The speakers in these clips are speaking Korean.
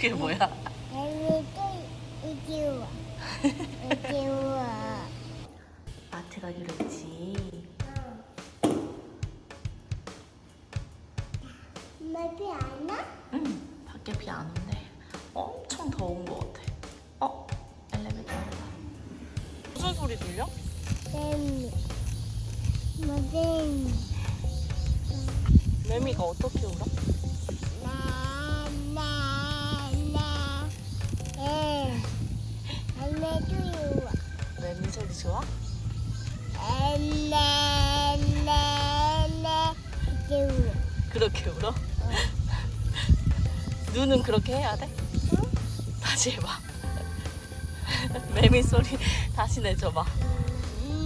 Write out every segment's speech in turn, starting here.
그게 뭐야? 와. 와. 마트 가기로 했지. 엄마 비안 와? 응, 밖에 비 안 온대. 엄청 더운 것 같아. 어, 엘리베이터. 무슨 소리 들려? 애미. 엄마 애미. 매미가 어떻게 울어? 애미도 이리 와. 매미 소리 좋아? 와. 그렇게 울어? 눈은 그렇게 해야 돼? 응? 다시 해봐. 매미 소리 다시 내줘봐.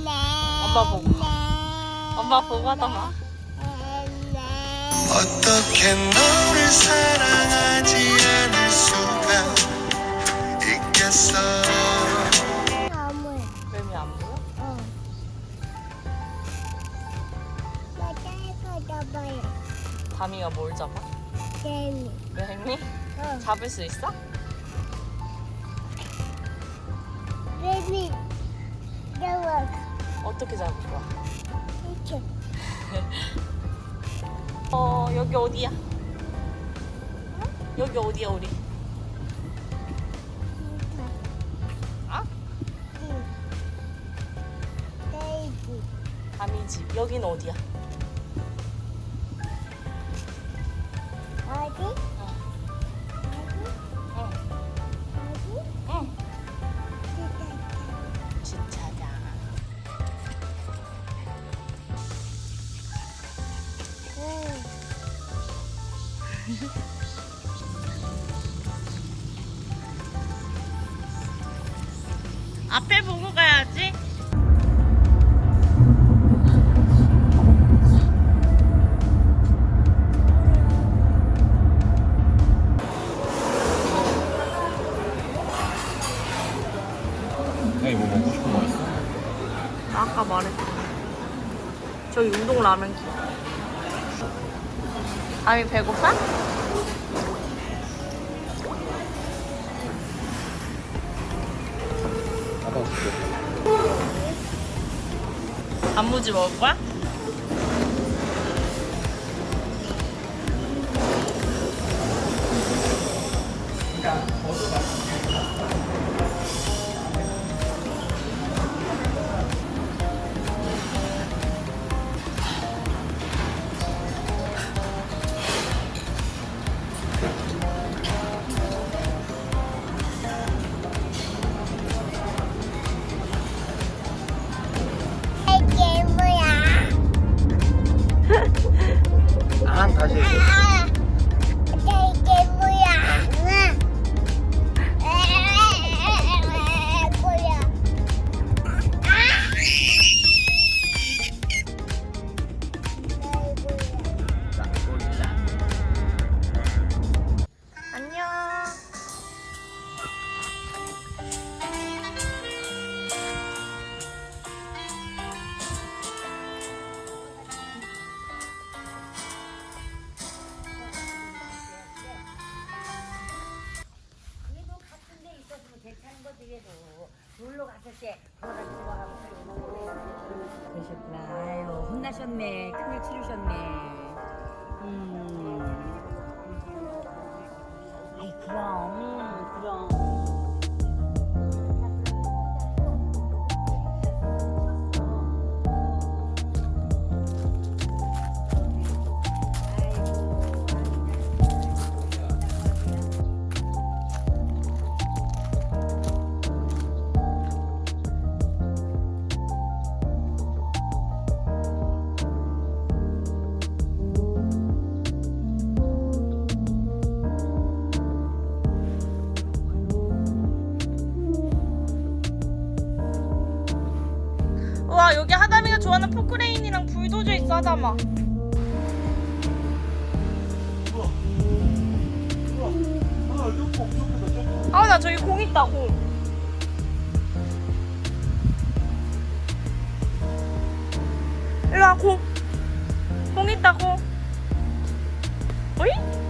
나, 엄마 보고. 나, 엄마 보고 하다가. 나. 어떻게 너를 사랑하지 않을 수가 있겠어 다미가 뭘 잡아? 재미. 매미? 어. 잡을 수 있어? 나와. 어떻게 잡을 거야? 이렇게. 어 여기 어디야? 여기 어디야 우리? 아? 응. 다미 집. 여긴 어디야? 라면 기. 다미 배고파? 아빠 줄게. 단무지 먹을 거야? 있어 하담아. 아나 저기 공 있다 공. 일로 와 공. 공 있다 공. 어이?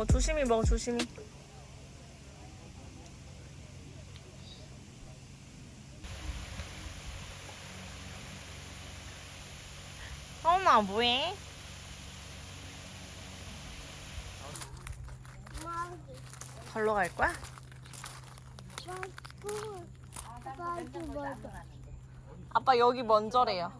먹어. 조심히 먹어, 조심히. 서운아, 뭐해? 걸로 갈 거야? 아빠 여기 먼저래요.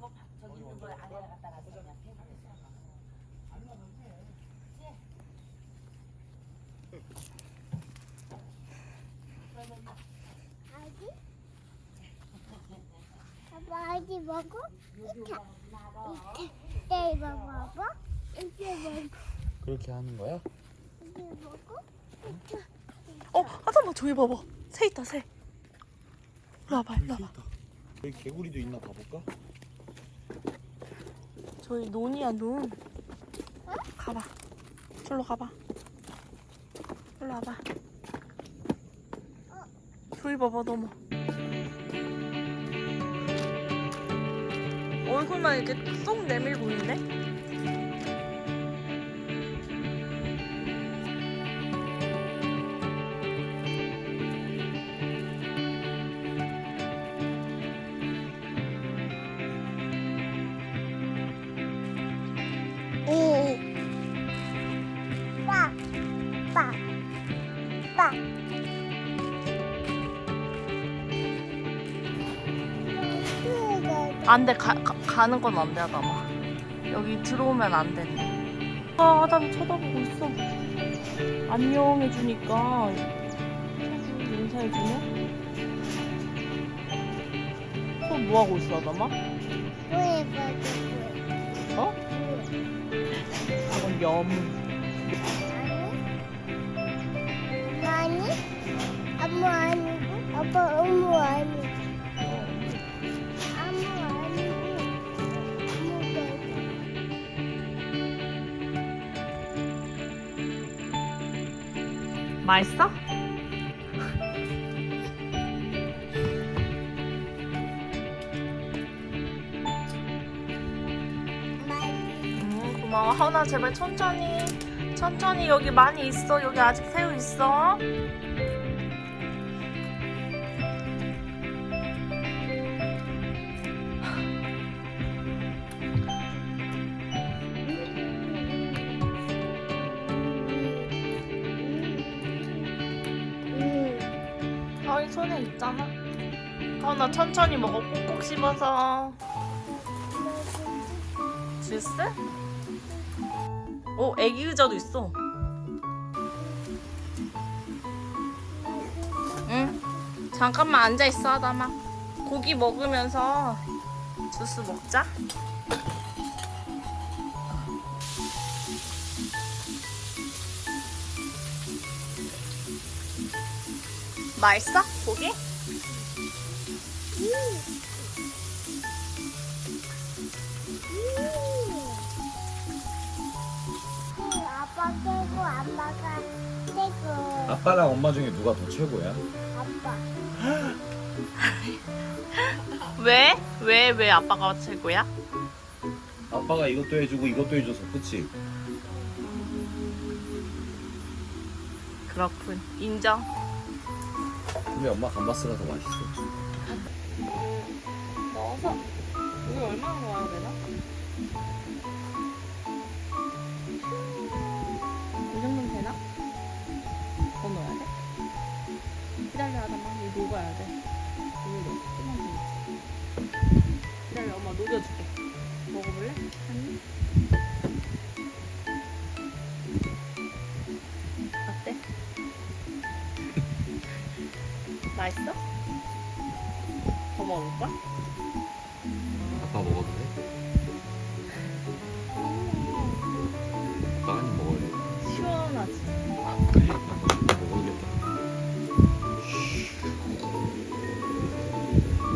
아기 먹어? 이렇게 이렇게 이거 먹어? 이렇게 먹어? 그렇게 하는 거야? 이렇게 먹어? 어, 하다마 저기 봐봐. 새 있다, 새. 일로 와봐, 일로 와봐. 여기 개구리도 있나 봐볼까? 저기 논이야, 논. 가봐. 저로 가봐. 일로 와봐. 저기 봐봐, 넘어. 얼굴만 이렇게 쏙 내밀고 있네? 안 돼, 가, 가, 가는 건 안 돼, 하다마. 여기 들어오면 안 된대. 아, 하다마 쳐다보고 있어. 안녕 해주니까 인사해주네. 손 뭐하고 있어, 먹어? 어? 이건 염. 아니? 아무 아니고 아빠 어무 아니고 맛있어? 음, 고마워. 하은아, 제발 천천히. 천천히 여기 많이 있어. 여기 아직 새우 있어. 천천히 먹어. 꼭꼭 씹어서. 주스? 오, 애기 의자도 있어. 응. 잠깐만 앉아 있어, 하다마. 고기 먹으면서 주스 먹자. 맛있어? 고기? 응, 아빠 깨고 엄마가 깨고 아빠랑 엄마 중에 누가 더 최고야? 아빠 왜? 왜, 왜 아빠가 최고야? 아빠가 이것도 해주고 이것도 해줘서 그치? 그렇군. 인정. 근데 엄마 감바스가 더 맛있어 넣어서 이거 얼마나 넣어야 되나? 이 정도면 되나? 더 넣어야 돼? 기다려 하다만 이거 녹아야 돼 이거 조금만 더 기다려 엄마 녹여줄게 먹어볼래? 한 입? 어때? 맛있어? 더 먹을 거야? 아빠 돼? 아빠 한입 먹어야 시원하지? 돼 먹어야겠다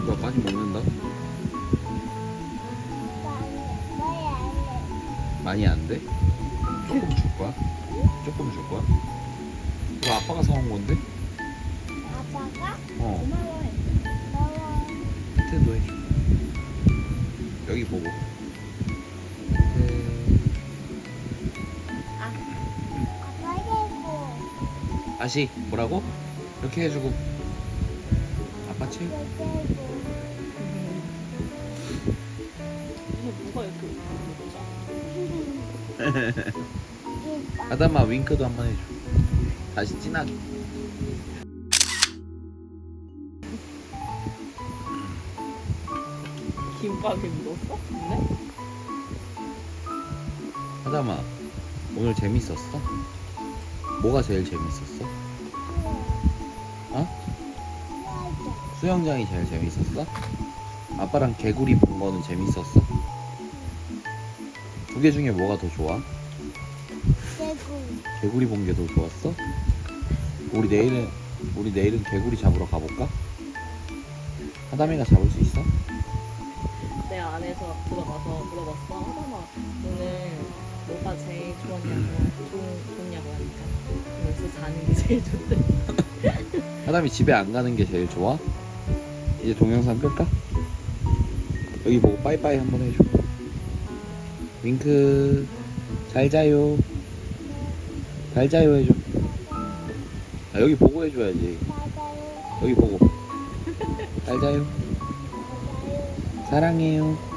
너 아빠 한입 먹는다? 많이 안 돼? 조금 줄 거야? 조금 줄 거야? 이거 아빠가 사온 건데? 아빠가 어 고마워해 먹어 밑에도 해줘 여기 보고. 다시 뭐라고? 이렇게 해주고. 아빠 이렇게 웃는 거죠? 아담아 윙크도 한번 해줘. 다시 진하게 김밥이 묻었어? 근데? 아담아 오늘 재밌었어? 뭐가 제일 재밌었어? 어? 수영장이 제일 재밌었어? 아빠랑 개구리 본 거는 재밌었어? 두 개 중에 뭐가 더 좋아? 깨고 개구리 본 게 더 좋았어? 우리 내일은 우리 내일은 개구리 잡으러 가볼까? 하담이가 잡을 수 있어? 내 안에서 들어가서 물어봤어. 하다마 오늘 뭐가 제일 좋았냐고 좋, 좋냐고 하니까. 여기서 자는 게 제일 좋대. 하담이 집에 안 가는 게 제일 좋아? 이제 동영상 끌까? 여기 보고 빠이빠이 한번 해줘. 윙크. 잘 자요. 잘 자요 해줘. 아, 여기 보고 해줘야지. 여기 보고. 잘 자요 사랑해요